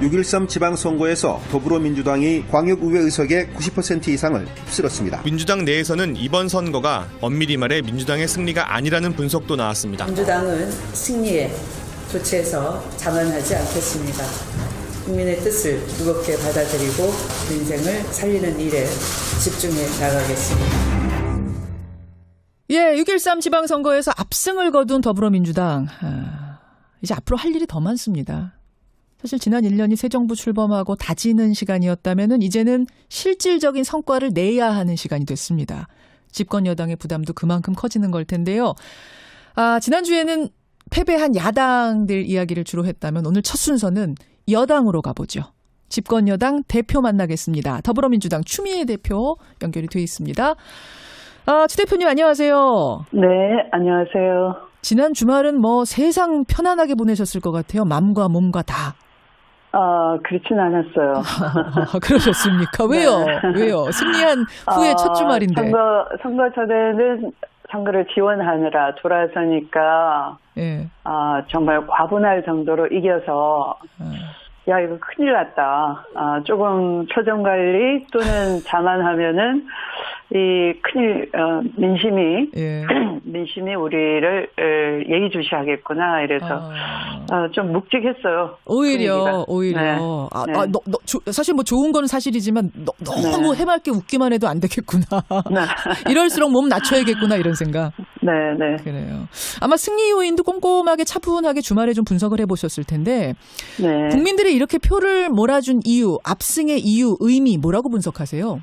6.13 지방선거에서 더불어민주당이 광역의회 의석의 90% 이상을 휩쓸었습니다. 민주당 내에서는 이번 선거가 엄밀히 말해 민주당의 승리가 아니라는 분석도 나왔습니다. 민주당은 승리에 조치해서 자만하지 않겠습니다. 국민의 뜻을 무겁게 받아들이고 민생을 살리는 일에 집중해 나가겠습니다. 예, 6.13 지방선거에서 압승을 거둔 더불어민주당. 아, 이제 앞으로 할 일이 더 많습니다. 사실 지난 1년이 새 정부 출범하고 다지는 시간이었다면 이제는 실질적인 성과를 내야 하는 시간이 됐습니다. 집권 여당의 부담도 그만큼 커지는 걸 텐데요. 아, 지난주에는 패배한 야당들 이야기를 주로 했다면 오늘 첫 순서는 여당으로 가보죠. 집권 여당 대표 만나겠습니다. 더불어민주당 추미애 대표 연결이 돼 있습니다. 아, 추 대표님 안녕하세요. 네, 안녕하세요. 지난 주말은 뭐 세상 편안하게 보내셨을 것 같아요. 마음과 몸과 다. 아, 그렇진 않았어요. 아, 그러셨습니까? 왜요? 네. 왜요? 승리한 후에 아, 첫 주말인데. 선거, 선거 전에는 선거를 지원하느라 돌아서니까, 예. 아, 정말 과분할 정도로 이겨서, 아, 야, 이거 큰일 났다. 아, 조금 표정 관리 또는 자만하면은, 이 큰일, 어, 민심이, 예. 민심이 우리를 에, 예의주시하겠구나. 이래서, 아, 어, 좀 묵직했어요. 오히려 분위기가. 오히려 네. 아, 네. 아, 너, 너, 조- 사실 뭐 좋은 건 사실이지만 너, 너무 네. 해맑게 웃기만 해도 안 되겠구나. 이럴수록 몸 낮춰야겠구나 이런 생각. 네, 네. 그래요. 아마 승리 요인도 꼼꼼하게 차분하게 주말에 좀 분석을 해보셨을 텐데 네. 국민들이 이렇게 표를 몰아준 이유, 압승의 이유, 의미 뭐라고 분석하세요?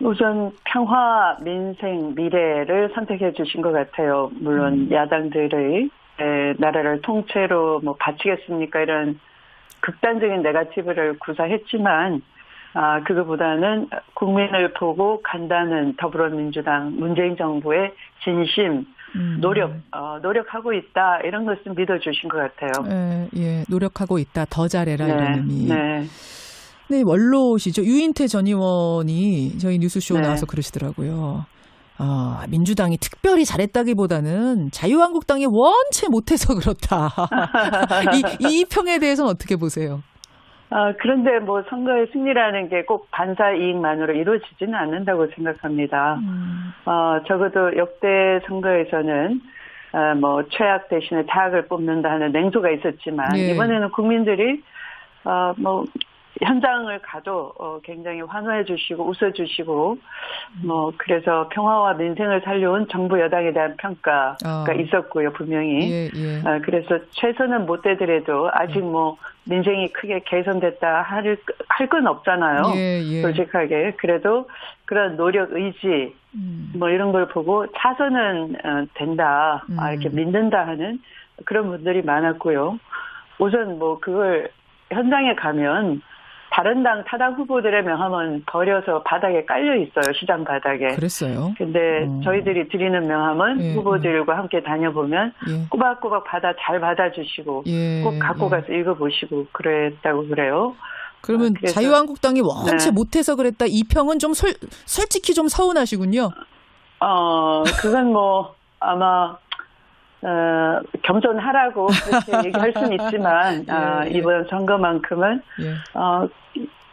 우선 평화, 민생, 미래를 선택해 주신 것 같아요. 물론 야당들의 에, 나라를 통째로 뭐 바치겠습니까 이런 극단적인 네가티브를 구사했지만 아 그거보다는 국민을 보고 간다는 더불어민주당 문재인 정부의 진심 음. 노력 어, 노력하고 있다 이런 것을 믿어주신 것 같아요. 예, 예, 노력하고 있다. 더 잘해라 이런 의미. 네. 네, 원로시죠. 유인태 전 의원이 저희 뉴스쇼 네. 나와서 그러시더라고요. 아, 민주당이 특별히 잘했다기보다는 자유한국당이 원체 못해서 그렇다. 이, 이 평에 대해서는 어떻게 보세요? 아, 그런데 뭐 선거의 승리라는 게 꼭 반사 이익만으로 이루어지지는 않는다고 생각합니다. 음, 어, 적어도 역대 선거에서는 어, 뭐 최악 대신에 타악을 뽑는다 하는 냉소가 있었지만 예. 이번에는 국민들이 어, 뭐 현장을 가도 어, 굉장히 환호해 주시고 웃어 주시고 뭐 그래서 평화와 민생을 살려온 정부 여당에 대한 평가가 아. 있었고요 분명히 예, 예. 아, 그래서 최선은 못 되더라도 아직 뭐 민생이 크게 개선됐다 할 할 건 없잖아요. 예, 예. 솔직하게 그래도 그런 노력 의지 음, 뭐 이런 걸 보고 차선은 어, 된다 아, 이렇게 음. 믿는다 하는 그런 분들이 많았고요. 우선 뭐 그걸 현장에 가면 다른 당 타당 후보들의 명함은 버려서 바닥에 깔려 있어요 시장 바닥에. 그랬어요. 근데 음. 저희들이 드리는 명함은 예, 후보들과 함께 다녀보면 예. 꼬박꼬박 받아 잘 받아주시고 예, 꼭 갖고 예. 가서 읽어보시고 그랬다고 그래요. 그러면 아, 자유한국당이 원체 네. 못해서 그랬다. 이 평은 좀 솔, 솔직히 좀 서운하시군요. 어 그건 뭐 아마 어, 겸손하라고 그렇게 얘기할 수는 있지만 아, 예, 예. 이번 선거만큼은 예. 어,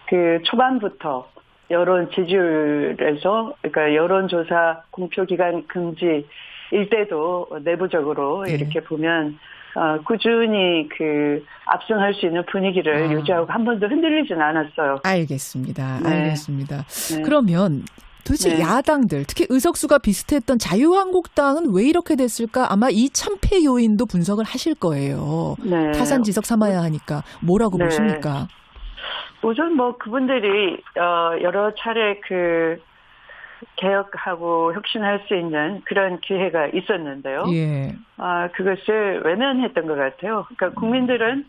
그 초반부터 여론 지지율에서 그러니까 여론조사 공표 기간 금지 일때도 내부적으로 네. 이렇게 보면 어, 꾸준히 그 압승할 수 있는 분위기를 아. 유지하고 한 번도 흔들리진 않았어요. 알겠습니다. 네. 알겠습니다. 네. 그러면 도대체 네. 야당들, 특히 의석수가 비슷했던 자유한국당은 왜 이렇게 됐을까? 아마 이 참패 요인도 분석을 하실 거예요. 네. 타산지석 삼아야 하니까 뭐라고 네. 보십니까? 우선 뭐 그분들이 어 여러 차례 그 개혁하고 혁신할 수 있는 그런 기회가 있었는데요. 예. 아 그것을 외면했던 것 같아요. 그러니까 국민들은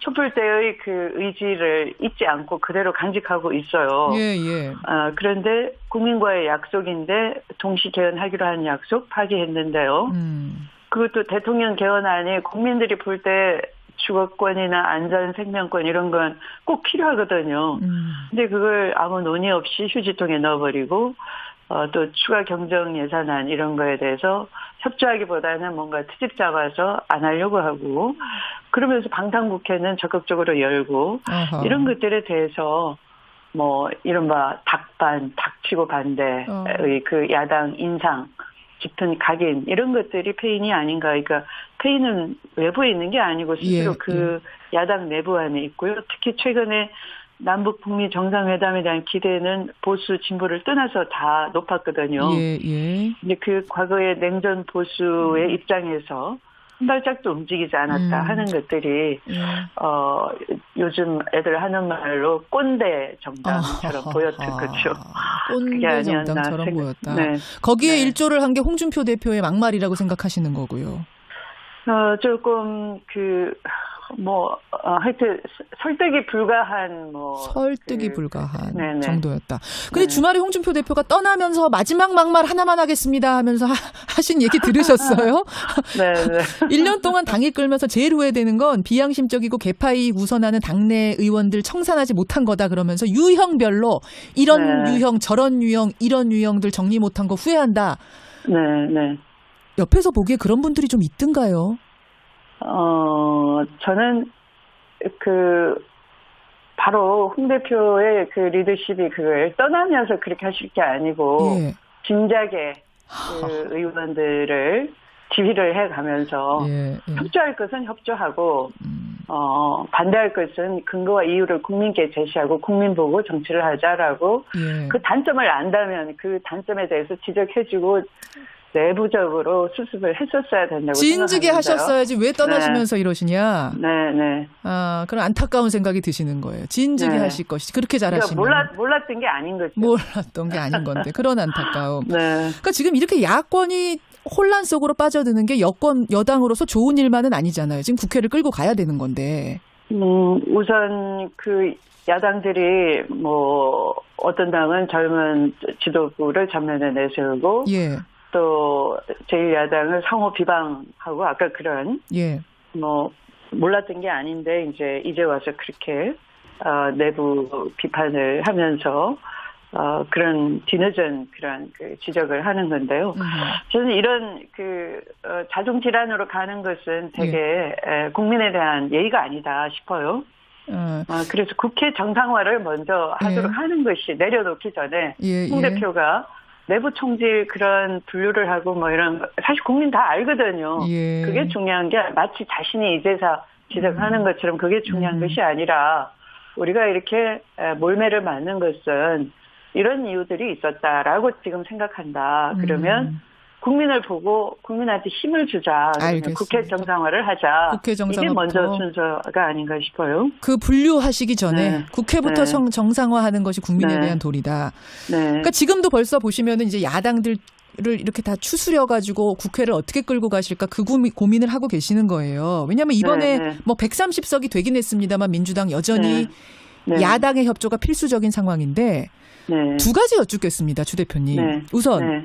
촛불 때의 그 의지를 잊지 않고 그대로 간직하고 있어요. 예, 예. 아 그런데 국민과의 약속인데 동시 개헌하기로 한 약속 파기했는데요. 음. 그것도 대통령 개헌안이 국민들이 볼 때 주거권이나 안전 생명권 이런 건 꼭 필요하거든요. 음. 근데 그걸 아무 논의 없이 휴지통에 넣어버리고 어, 또 추가 경정 예산안 이런 거에 대해서 협조하기보다는 뭔가 트집 잡아서 안 하려고 하고 그러면서 방탄국회는 적극적으로 열고 어허. 이런 것들에 대해서 뭐 이른바 닭반, 닥치고 반대의 어. 그 야당 인상, 짙은 각인 이런 것들이 페인이 아닌가. 그러니까 페인은 외부에 있는 게 아니고 스스로 예, 그 야당 내부 안에 있고요. 특히 최근에 남북 북미 정상회담에 대한 기대는 보수 진보를 떠나서 다 높았거든요. 예, 예. 근데 그 과거의 냉전 보수의 입장에서 한 발짝도 움직이지 않았다 음. 하는 것들이 예. 어 요즘 애들 하는 말로 꼰대 정당처럼 아하하. 보였을 거죠. 그게 꼰대 정당처럼 보였다. 네. 거기에 네. 일조를 한 게 홍준표 대표의 막말이라고 생각하시는 거고요. 어 조금 그 뭐 어, 하여튼 설득이 불가한 뭐 설득이 그- 불가한 네네. 정도였다. 근데 네. 주말에 홍준표 대표가 떠나면서 마지막 막말 하나만 하겠습니다 하면서 하, 신 얘기 들으셨어요? 네, 네. 1년 동안 당일 끌면서 제일 후회되는 건 비양심적이고 개파이 우선하는 당내 의원들 청산하지 못한 거다 그러면서 유형별로 이런 네. 유형, 저런 유형, 이런 유형들 정리 못한 거 후회한다. 네, 네. 옆에서 보기에 그런 분들이 좀 있던가요? 어, 저는 그 바로 홍 대표의 그 리더십이 그걸 떠나면서 그렇게 하실 게 아니고 예. 진작에 그 의원들을 지휘를 해가면서 예, 예. 협조할 것은 협조하고 음, 어, 반대할 것은 근거와 이유를 국민께 제시하고 국민 보고 정치를 하자라고 예. 그 단점을 안다면 그 단점에 대해서 지적해주고 내부적으로 수습을 했었어야 된다고 진즉에 생각하는데요. 하셨어야지 왜 떠나시면서 이러시냐? 네, 네. 아, 그런 안타까운 생각이 드시는 거예요. 진즉에 네. 하실 것이 그렇게 그러니까 잘하시면 몰랐 몰랐던 게 아닌 거죠. 몰랐던 게 아닌 건데 그런 안타까움. 네. 그러니까 지금 이렇게 야권이 혼란 속으로 빠져드는 게 여권 여당으로서 좋은 일만은 아니잖아요. 지금 국회를 끌고 가야 되는 건데. 음, 우선 그 야당들이 뭐 어떤 당은 젊은 지도부를 전면에 내세우고 예, 또 제1야당을 상호 비방하고 아까 그런 예, 뭐 몰랐던 게 아닌데 이제 이제 와서 그렇게 어, 내부 비판을 하면서 어, 그런 뒤늦은 그런 그 지적을 하는 건데요. 음, 저는 이런 그 어, 자중 질환으로 가는 것은 되게 예. 에, 국민에 대한 예의가 아니다 싶어요. 어, 어, 그래서 국회 정상화를 먼저 하도록 예. 하는 것이 내려놓기 전에 예, 홍 예. 대표가 내부 총질 그런 분류를 하고 뭐 이런 거 사실 국민 다 알거든요. 예. 그게 중요한 게 마치 자신이 이제사 지적하는 것처럼 그게 중요한 음. 것이 아니라 우리가 이렇게 에, 몰매를 맞는 것은 이런 이유들이 있었다라고 지금 생각한다. 그러면 음. 국민을 보고 국민한테 힘을 주자. 국회 정상화를 하자. 국회 이게 정상화부터. 먼저 순서가 아닌가 싶어요. 그 분류하시기 전에 네. 국회부터 네. 정, 정상화하는 것이 국민에 네. 대한 도리다. 네. 그러니까 지금도 벌써 보시면은 이제 야당들을 이렇게 다 추스려 가지고 국회를 어떻게 끌고 가실까 그 고민, 고민을 하고 계시는 거예요. 왜냐하면 이번에 네, 네. 뭐 130석이 되긴 했습니다만 민주당 여전히 네. 야당의 협조가 필수적인 상황인데 네. 두 가지 여쭙겠습니다, 주 대표님. 네. 우선 네.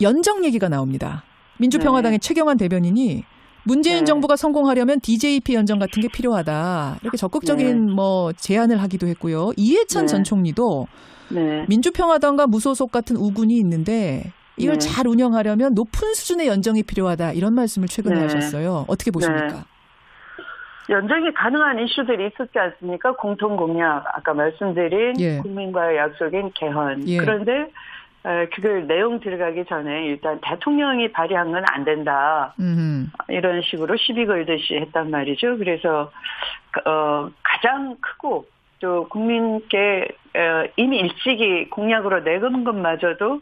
연정 얘기가 나옵니다. 민주평화당의 최경환 대변인이 문재인 네. 정부가 성공하려면 DJP 연정 같은 게 필요하다. 이렇게 적극적인 뭐 제안을 하기도 했고요. 이해찬 네. 전 총리도 네. 민주평화당과 무소속 같은 우군이 있는데 이걸 네. 잘 운영하려면 높은 수준의 연정이 필요하다. 이런 말씀을 최근에 네. 하셨어요. 어떻게 보십니까? 연정이 가능한 이슈들이 있었지 않습니까? 공통 공약, 아까 말씀드린 예. 국민과의 약속인 개헌. 예. 그런데 에, 그걸 내용 들어가기 전에 일단 대통령이 발의한 건 안 된다. 음. 이런 식으로 시비 걸듯이 했단 말이죠. 그래서 어, 가장 크고 또 국민께 어, 이미 일찍이 공약으로 내건 것마저도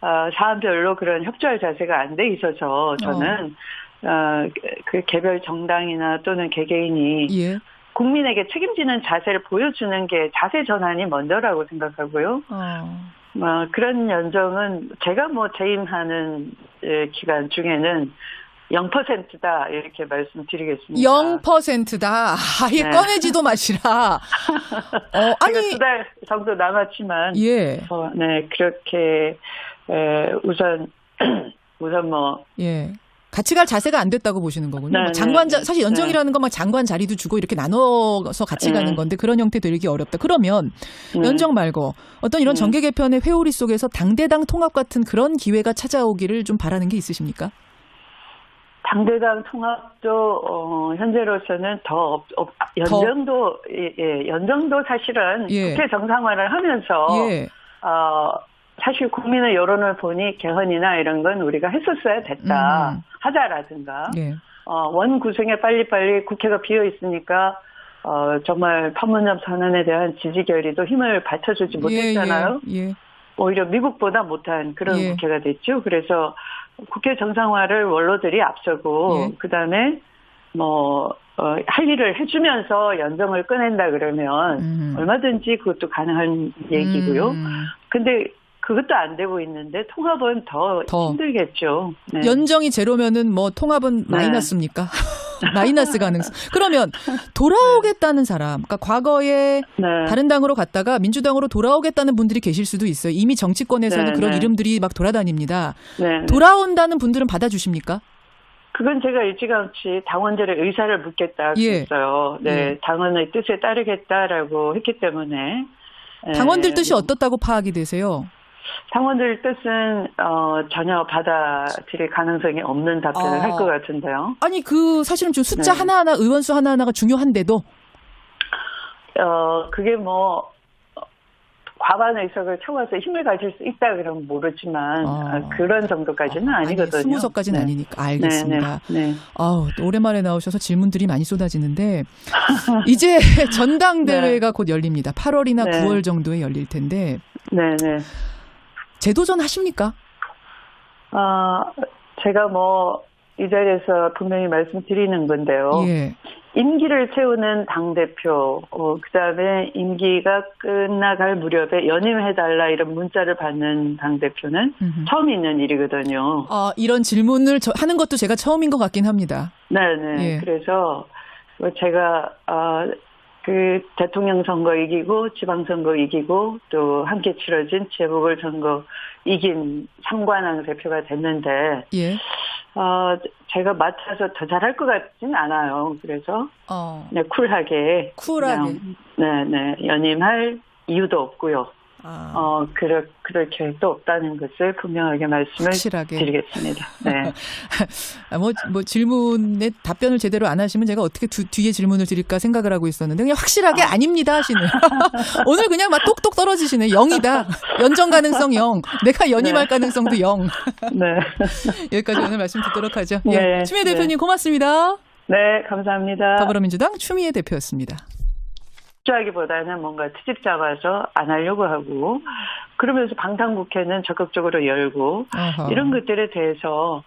어, 사안별로 그런 협조할 자세가 안 돼 있어서 저는 어, 그 개별 정당이나 또는 개개인이 예. 국민에게 책임지는 자세를 보여주는 게 자세 전환이 먼저라고 생각하고요. 어. 어, 그런 연정은 제가 뭐 재임하는 에, 기간 중에는 0%다 이렇게 말씀드리겠습니다. 0%다. 아예 네. 꺼내지도 마시라. 어, 아니, 두달 정도 남았지만 예, 어, 네 그렇게 에, 우선 우선 뭐 예. 같이 갈 자세가 안 됐다고 보시는 거군요. 네, 막 네, 장관 자, 네. 사실 연정이라는 건막 장관 자리도 주고 이렇게 나눠서 같이 네. 가는 건데 그런 형태 되기 어렵다. 그러면 네. 연정 말고 어떤 이런 네. 정계 개편의 회오리 속에서 당대당 통합 같은 그런 기회가 찾아오기를 좀 바라는 게 있으십니까? 당대당 통합도 어, 현재로서는 더 없, 없- 연정도 예, 예, 연정도 사실은 예. 국회 정상화를 하면서 예. 어, 사실 국민의 여론을 보니 개헌이나 이런 건 우리가 했었어야 됐다 음. 하자라든가 예. 어, 원 구성에 빨리빨리 국회가 비어 있으니까 어, 정말 판문점 선언에 대한 지지 결의도 힘을 받쳐주지 못했잖아요. 예, 예. 오히려 미국보다 못한 그런 예. 국회가 됐죠. 그래서 국회 정상화를 원로들이 앞서고 예. 그다음에 뭐 어, 할 일을 해주면서 연정을 꺼낸다 그러면 음. 얼마든지 그것도 가능한 얘기고요. 음. 근데 그것도 안 되고 있는데 통합은 더, 더. 힘들겠죠. 네. 연정이 제로면은 뭐 통합은 네. 마이너스입니까? 마이너스 가능성. 그러면 돌아오겠다는 사람, 그러니까 과거에 네. 다른 당으로 갔다가 민주당으로 돌아오겠다는 분들이 계실 수도 있어요. 이미 정치권에서는 네, 그런 네. 이름들이 막 돌아다닙니다. 네. 돌아온다는 분들은 받아주십니까? 그건 제가 일찌감치 당원들의 의사를 묻겠다 예. 그랬어요. 네, 예. 당원의 뜻에 따르겠다라고 했기 때문에 예, 당원들 뜻이 어떻다고 파악이 되세요? 당원들 뜻은 어, 전혀 받아들일 가능성이 없는 답변을 아. 할것 같은데요. 아니 그 사실은 지금 숫자 네. 하나하나 의원 수 하나하나가 중요한데도 어, 그게 뭐 어, 과반 의석을 채워서 힘을 가질 수 있다 그러면 모르지만 아. 아, 그런 정도까지는 아 니거든요. 스무 석까지는 네. 아니니까 알겠습니다. 네, 네, 네. 아우 또 오랜만에 나오셔서 질문들이 많이 쏟아지는데 이제 전당대회가 곧 열립니다. 8월이나 네. 9월 정도에 열릴 텐데 네, 네. 재도전 하십니까? 아, 제가 뭐, 이 자리에서 분명히 말씀드리는 건데요. 예. 임기를 채우는 당대표, 어, 그 다음에 임기가 끝나갈 무렵에 연임해달라 이런 문자를 받는 당대표는 음흠. 처음 있는 일이거든요. 아, 이런 질문을 저- 하는 것도 제가 처음인 것 같긴 합니다. 네네. 예. 그래서 뭐 제가, 아, 그 대통령 선거 이기고 지방선거 이기고 또 함께 치러진 재보궐선거 이긴 상관왕 대표가 됐는데 예. 어, 제가 맡아서 더 잘할 것 같진 않아요. 그래서, 어. 네, 쿨하게. 쿨하게. 그냥, 네, 네, 연임할 이유도 없고요. 아, 어, 그럴, 그럴 계획도 없다는 것을 분명하게 말씀을 확실하게. 드리겠습니다. 네. 아, 뭐, 뭐 질문에 답변을 제대로 안 하시면 제가 어떻게 두- 뒤에 질문을 드릴까 생각을 하고 있었는데 그냥 확실하게 아. 닙니다 하시네요. 오늘 그냥 막 똑똑 떨어지시네. 0이다. 연정 가능성 0. 내가 연임할 네. 가능성도 0. 네. 여기까지 오늘 말씀 듣도록 하죠. 예. 네, 추미애 네. 대표님 고맙습니다. 네, 감사합니다. 더불어민주당 추미애 대표였습니다. 하기보다는 뭔가 트집 잡아서 안 하려고 하고, 그러면서 방탄국회는 적극적으로 열고, 어허. 이런 것들에 대해서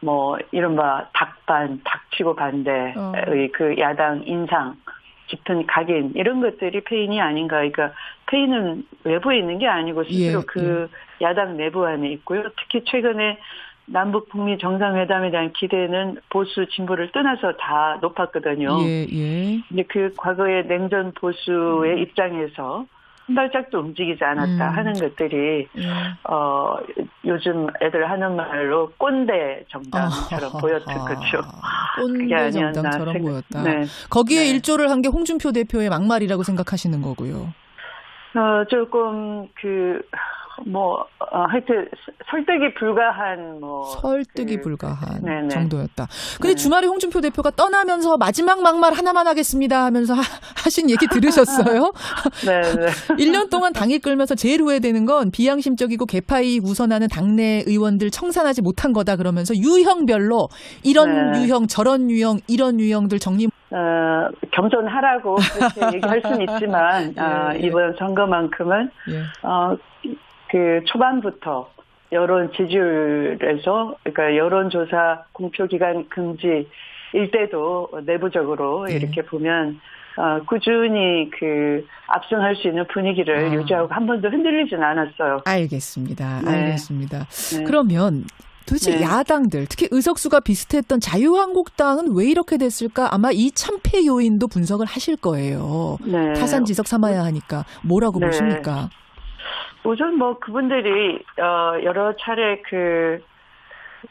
뭐 이른바 닭반, 닥치고 반대의 어. 그 야당 인상, 짙은 각인 이런 것들이 페인이 아닌가. 그러니까 페인은 외부에 있는 게 아니고 스스로 예, 그 야당 내부 안에 있고요. 특히 최근에 남북 북미 정상회담에 대한 기대는 보수 진보를 떠나서 다 높았거든요. 예, 예. 근데 그 과거의 냉전 보수의 입장에서 한 발짝도 움직이지 않았다 음. 하는 것들이 예. 어, 요즘 애들 하는 말로 꼰대 정당처럼 아하하. 보였던 거죠. 꼰대 정당처럼 생각- 보였다. 네. 거기에 네. 일조를 한 게 홍준표 대표의 막말이라고 생각하시는 거고요. 어, 조금 그, 뭐, 어, 하여튼 설득이 불가한 뭐. 설득이 그- 불가한 네네. 정도였다. 근데 네. 주말에 홍준표 대표가 떠나면서 마지막 막말 하나만 하겠습니다 하면서 하, 신 얘기 들으셨어요? 네, 네. 1년 동안 당이 끌면서 제일 후회되는 건 비양심적이고 개파이 우선하는 당내 의원들 청산하지 못한 거다 그러면서 유형별로 이런 네. 유형, 저런 유형, 이런 유형들 정리 어, 겸손하라고 그렇게 얘기할 수는 있지만, 어, 예, 예. 이번 선거만큼은, 예. 어, 그 초반부터 여론 지지율에서, 그러니까 여론조사 공표 기간 금지 일 때도 내부적으로 네. 이렇게 보면, 어, 꾸준히 그 압승할 수 있는 분위기를 아. 유지하고 한 번도 흔들리진 않았어요. 알겠습니다. 네. 알겠습니다. 네. 그러면 도대체 네. 야당들, 특히 의석수가 비슷했던 자유한국당은 왜 이렇게 됐을까? 아마 이 참패 요인도 분석을 하실 거예요. 네. 타산지석 삼아야 하니까 뭐라고 네. 보십니까? 우선 뭐 그분들이 어 여러 차례 그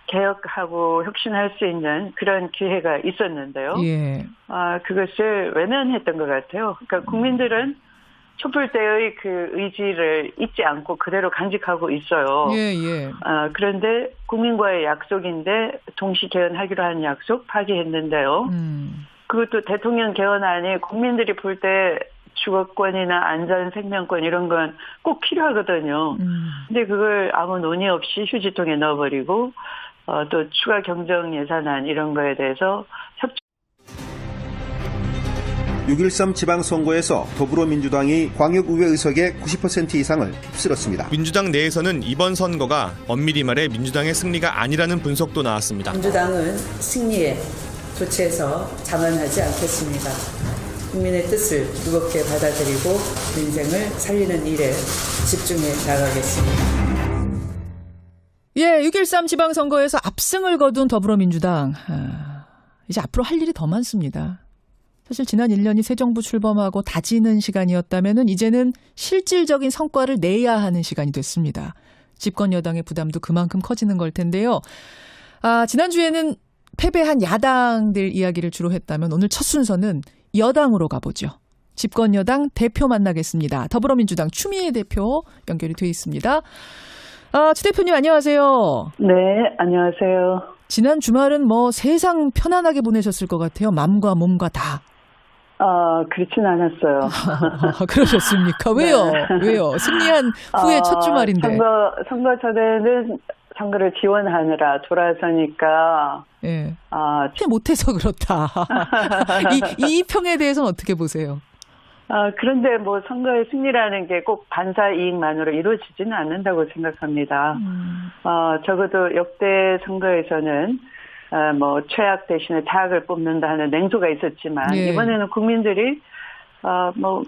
개혁하고 혁신할 수 있는 그런 기회가 있었는데요. 예. 아, 그것을 외면했던 것 같아요. 그러니까 국민들은 촛불 때의 그 의지를 잊지 않고 그대로 간직하고 있어요. 예, 예. 아, 그런데 국민과의 약속인데 동시 개헌하기로 한 약속 파기했는데요. 음. 그것도 대통령 개헌안이 국민들이 볼 때 주거권이나 안전 생명권 이런 건 꼭 필요하거든요. 음. 근데 그걸 아무 논의 없이 휴지통에 넣어버리고 어, 또 추가 경정 예산안 이런 거에 대해서 협6.13 지방선거에서 더불어민주당이 광역의회 의석의 90% 이상을 휩쓸었습니다. 민주당 내에서는 이번 선거가 엄밀히 말해 민주당의 승리가 아니라는 분석도 나왔습니다. 민주당은 승리에 조치해서 자만하지 않겠습니다. 국민의 뜻을 무겁게 받아들이고 민생을 살리는 일에 집중해 나가겠습니다. 예, 6.13 지방선거에서 압승을 거둔 더불어민주당. 아, 이제 앞으로 할 일이 더 많습니다. 사실 지난 1년이 새 정부 출범하고 다지는 시간이었다면 이제는 실질적인 성과를 내야 하는 시간이 됐습니다. 집권 여당의 부담도 그만큼 커지는 걸 텐데요. 아, 지난주에는 패배한 야당들 이야기를 주로 했다면 오늘 첫 순서는 여당으로 가보죠. 집권 여당 대표 만나겠습니다. 더불어민주당 추미애 대표 연결이 돼 있습니다. 아, 추 대표님 안녕하세요. 네, 안녕하세요. 지난 주말은 뭐 세상 편안하게 보내셨을 것 같아요. 맘과 몸과 다. 아, 그렇진 않았어요. 아, 그러셨습니까? 왜요? 왜요? 승리한 후에 아, 첫 주말인데. 선거, 선거 전에는 선거를 지원하느라 돌아서니까, 예. 아, 못해서 그렇다. 이, 이 평에 대해서는 어떻게 보세요? 아, 그런데 뭐 선거의 승리라는 게 꼭 반사 이익만으로 이루어지지는 않는다고 생각합니다. 음, 어, 적어도 역대 선거에서는 어, 뭐 최악 대신에 타악을 뽑는다 하는 냉소가 있었지만 예. 이번에는 국민들이 어, 뭐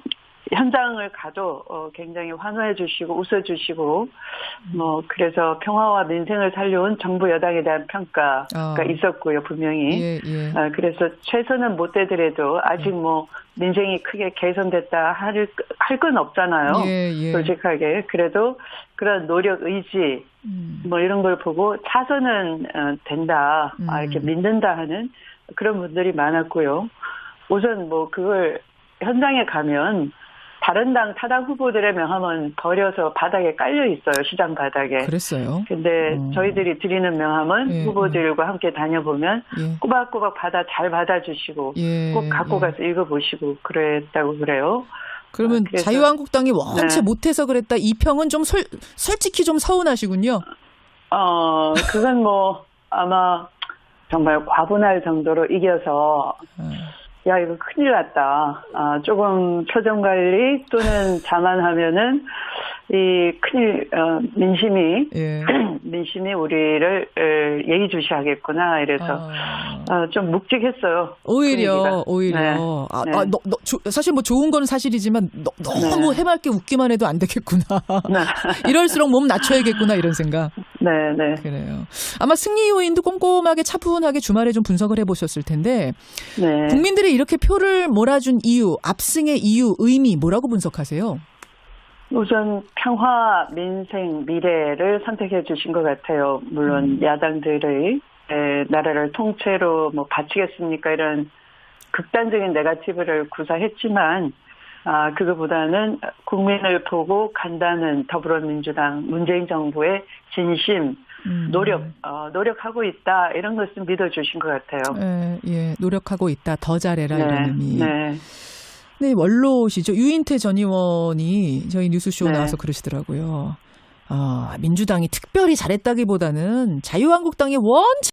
현장을 가도 어, 굉장히 환호해 주시고 웃어 주시고 뭐 그래서 평화와 민생을 살려온 정부 여당에 대한 평가가 아. 있었고요 분명히 예, 예. 아, 그래서 최선은 못 되더라도 아직 뭐 민생이 크게 개선됐다 할 할 건 없잖아요. 예, 예. 솔직하게 그래도 그런 노력 의지 음, 뭐 이런 걸 보고 차선은 어, 된다 아, 음. 이렇게 믿는다 하는 그런 분들이 많았고요. 우선 뭐 그걸 현장에 가면 다른 당 타당 후보들의 명함은 버려서 바닥에 깔려 있어요 시장 바닥에. 그랬어요. 근데 음. 저희들이 드리는 명함은 예, 후보들과 함께 다녀보면 예. 꼬박꼬박 받아 잘 받아주시고 예. 꼭 갖고 예. 가서 읽어보시고 그랬다고 그래요. 그러면 아, 자유한국당이 원체 네. 못해서 그랬다. 이 평은 좀 솔, 솔직히 좀 서운하시군요. 어 그건 뭐 아마 정말 과분할 정도로 이겨서 아, 야 이거 큰일 났다. 아 조금 표정 관리 또는 자만하면은 이 큰일 어, 민심이 예. 민심이 우리를 에, 예의주시하겠구나 이래서 아. 어, 좀 묵직했어요. 오히려 분위기가. 오히려 네. 아, 네. 아, 너, 너, 조- 사실 뭐 좋은 건 사실이지만 너, 너무 네. 해맑게 웃기만 해도 안 되겠구나. 이럴수록 몸 낮춰야겠구나 이런 생각. 네, 네, 그래요. 아마 승리 요인도 꼼꼼하게 차분하게 주말에 좀 분석을 해보셨을 텐데 네. 국민들이 이렇게 표를 몰아준 이유, 압승의 이유, 의미 뭐라고 분석하세요? 우선 평화, 민생, 미래를 선택해 주신 것 같아요. 물론 야당들의 에, 나라를 통째로 뭐 바치겠습니까 이런 극단적인 네가티브를 구사했지만 아 그거보다는 국민을 보고 간다는 더불어민주당 문재인 정부의 진심, 음. 노력, 어, 노력하고 있다 이런 것을 믿어주신 것 같아요. 예, 예, 노력하고 있다. 더 잘해라 이런 의미. 네, 네, 원로시죠. 유인태 전 의원이 저희 뉴스쇼 네. 나와서 그러시더라고요. 아, 민주당이 특별히 잘했다기보다는 자유한국당이 원체